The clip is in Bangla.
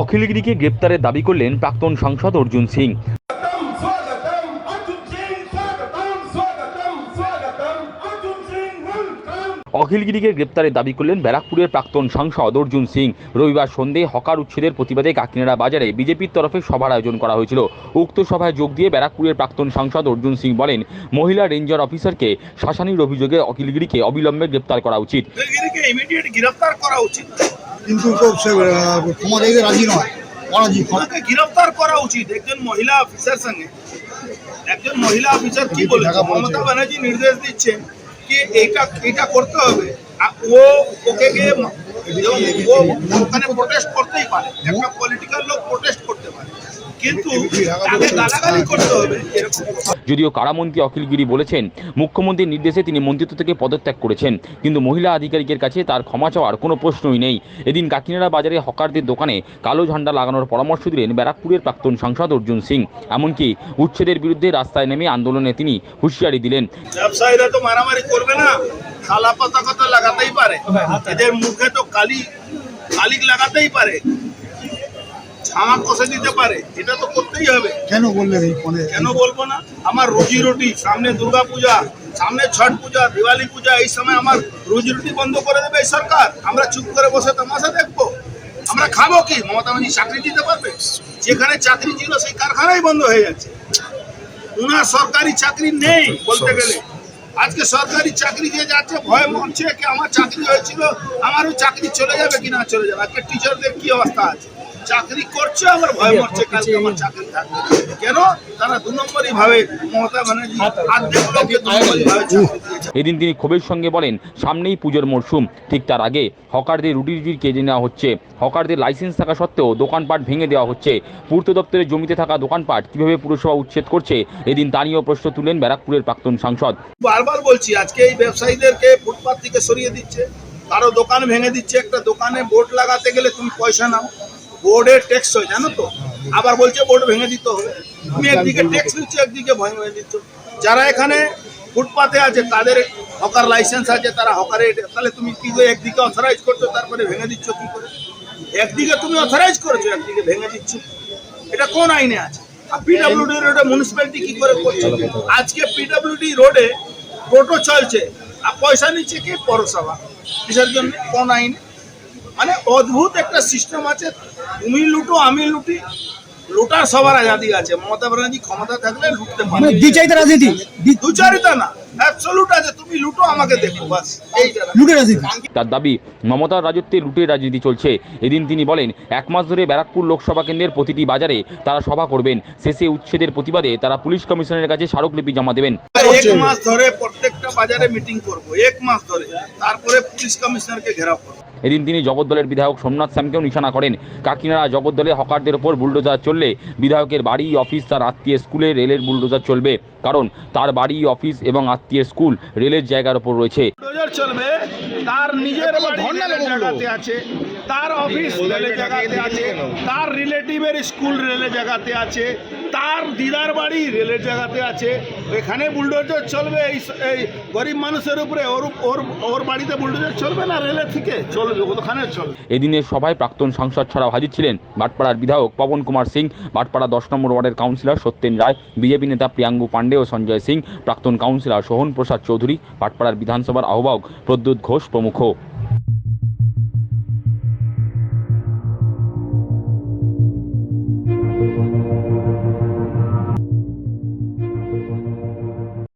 অখিলগিরিকে গ্রেপ্তারের দাবি করলেন প্রাক্তন সাংসদ অর্জুন সিং। অখিলগিরিকে গ্রেপ্তারের দাবি করলেন ব্যারাকপুরের প্রাক্তন সাংসদ অর্জুন সিং। রবিবার সন্ধে হকার উচ্ছেদের প্রতিবাদে কাকিনাড়া বাজারে বিজেপির তরফে সভার আয়োজন করা হয়েছিল। উক্ত সভায় যোগ দিয়ে ব্যারাকপুরের প্রাক্তন সাংসদ অর্জুন সিং বলেন মহিলা রেঞ্জার অফিসারকে শাসানির অভিযোগে অখিলগিরিকে অবিলম্বে গ্রেপ্তার করা উচিত। করা উচিত। কিন্তু ক্ষমা দিতে রাজি নয়। অরাজি গ্রেফতার করা উচিত একজন মহিলা অফিসার সঙ্গে। একজন মহিলা অফিসার কি বলে মমতা ব্যানার্জি নির্দেশ দিচ্ছে কি এইটা এটা করতে হবে। ও ওকে গিয়ে ওখানে প্রোটেস্ট করতেই পারে। একটা পলিটিক্যাল লোক প্রোটেস্ট করতে পারে। কিন্তু গালাগালি করতে হবে। যদিও কারামন্ত্রী অখিলগিরি বলেছেন মুখ্যমন্ত্রীর নির্দেশে তিনি মন্ত্রিত্ব থেকে পদত্যাগ করেছেন কিন্তু মহিলা আধিকারিকের কাছে তার ক্ষমা চাওয়ার কোনো প্রশ্নই নেই। এদিন কাকিনাড়া বাজারে হকারদের দোকানে কালো ঝান্ডা লাগানোর পরামর্শ দিলেন ব্যারাকপুরের প্রাক্তন সাংসদ অর্জুন সিং। এমনকি উচ্ছেদের বিরুদ্ধে রাস্তায় নেমে আন্দোলনে তিনি হুঁশিয়ারি দিলেন। ব্যবসায়ীরা তো মারামারি করবে না পাতা কথা লাগাতেই পারে। এদের মুখে তো কালি কালিক লাগাতেই পারে। ছামা কষে দিতে পারে এটা তো করতেই হবে। কেন বললেন এই মানে কেন বলব না? আমার রুজি রুটি সামনে দুর্গা পূজা সামনে ছট পূজা দিওয়ালি পূজা এই সময় আমার রুজি রুটি বন্ধ করে দেবে এই সরকার। আমরা চুপ করে বসে তামাশা দেখব। আমরা খাব কি? মমতা ব্যানার্জি চাকরি দিতে পারবে? যেখানে চাকরি ছিল সেই কারখানাই বন্ধ হয়ে যাচ্ছে। উনার সরকারি চাকরি নেই বলতে গেলে। আজকে সরকারি চাকরি যে যাচ্ছে ভয় মরছে কি আমার চাকরি হয়েছিল আমারও চাকরি চলে যাবে কি না চলে যাবে? আজকে টিচারদের কি অবস্থা আছে? চাকরি করছে আমার ভয় মরছে কালকে আমার চাকরি থাকবে। কেন? তারা দু নম্বরই ভাবে মমতা ব্যানার্জি লোককে দু নম্বরই ভাবে এদিন তিনি ক্ষোভের সঙ্গে বলেন সামনেই পুজোর মরশুম। ঠিক তার আগে হকারদের রুটি রুটির কেজে নেওয়া হচ্ছে। হকারদের লাইসেন্স থাকা সত্ত্বেও দোকানপাট ভেঙে দেওয়া হচ্ছে। পূর্ত দপ্তরের জমিতে থাকা দোকানপাট কীভাবে পুরসভা উচ্ছেদ করছে এদিন তা নিয়েও প্রশ্ন তুলেন ব্যারাকপুরের প্রাক্তন সাংসদ। বারবার বলছি আজকে এই ব্যবসায়ীদেরকে ফুটপাত থেকে সরিয়ে দিচ্ছে। কারও দোকান ভেঙে দিচ্ছে একটা দোকানে বোর্ড লাগাতে গেলে তুমি পয়সা নাও। বোর্ডের ট্যাক্স হয় জানো তো? আবার বলছে বোর্ড ভেঙে দিতে হবে। তুমি একদিকে ট্যাক্স নিচ্ছ একদিকে ভয় ভেঙে দিচ্ছ যারা এখানে ফুটপাতে আছে তাদের হকার লাইসেন্স আছে তারা হকারে তাহলে তুমি কি করে একদিকে অথরাইজ করছ তারপরে ভেঙে দিচ্ছ কি করে? একদিকে তুমি অথরাইজ করেছ একদিকে ভেঙে দিচ্ছ। এটা কোন আইনে আছে? আর পিডব্লিউডি রোডে মিউনিসিপ্যালিটি কি করে করছে? আজকে পিডব্লিউডি রোডে টোটো চলছে। আর পয়সা নিচ্ছে কি? পৌরসভা। কিসের জন্য? কোন আইনে? মানে অদ্ভুত একটা সিস্টেম আছে। তুমি লুটো আমি লুটি লুটার সবার আজাদি আছে। মমতা ব্যানার্জি ক্ষমতা থাকলে লুটতে মানে পারে দ্বিচারিতা রাজনীতি। দ্বি- দুচারিতা না। অ্যাবসলুট আছে তুমি লুটো আমাকে দেখো বাস। এইটা না। লুটের রাজনীতি। তার দাবি মমতার রাজত্বে লুটের রাজনীতি চলছে। এদিন তিনি বলেন এক মাস ধরে ব্যারাকপুর লোকসভা কেন্দ্রের প্রতিটি বাজারে তারা সভা করবেন। শেষে উচ্ছেদের প্রতিবাদে তারা পুলিশ কমিশনারের কাছে স্মারকলিপি জমা দেবেন। এক মাস ধরে প্রত্যেকটা বাজারে মিটিং করব এক মাস ধরে। তারপরে পুলিশ কমিশনারকে ঘেরাও করব। এদিন তিনি জগদ্দলের বিধায়ক সোমনাথ শ্যামকেও নিশানা করেন। কাকিনাড়া জগদ্দলে হকারদের ওপর বুলডোজার চললে বিধায়কের বাড়ি অফিস তার আত্মীয় স্কুলে রেলের বুলডোজার চলবে। কারণ তার বাড়ি অফিস এবং আত্মীয় স্কুল রেলের জায়গার ওপর রয়েছে। চলবে। তার নিজের জায়গাতে আছে তার অফিস রেলের জায়গাতে আছে তার রিলেটিভের স্কুল রেলের জায়গাতে আছে তার দিদার বাড়ি রেলের জায়গাতে আছে। এখানে বুলডোজার চলবে এই এই গরিব মানুষের উপরে ওর ওর ওর বাড়িতে বুলডোজার চলবে না রেলের থেকে? চলবে ওখানে চলবে। এদিনের সভায় প্রাক্তন সাংসদ ছাড়াও হাজির ছিলেন ভাটপাড়ার বিধায়ক পবন কুমার সিং বাটপাড়া দশ নম্বর ওয়ার্ডের কাউন্সিলর সত্যেন রায় বিজেপি নেতা প্রিয়াঙ্গু পাণ্ডে ও সঞ্জয় সিং প্রাক্তন কাউন্সিলর সোহন প্রসাদ চৌধুরী বাটপাড়ার বিধানসভার আহ্বায়ক প্রদ্যুৎ ঘোষ Pamukkale.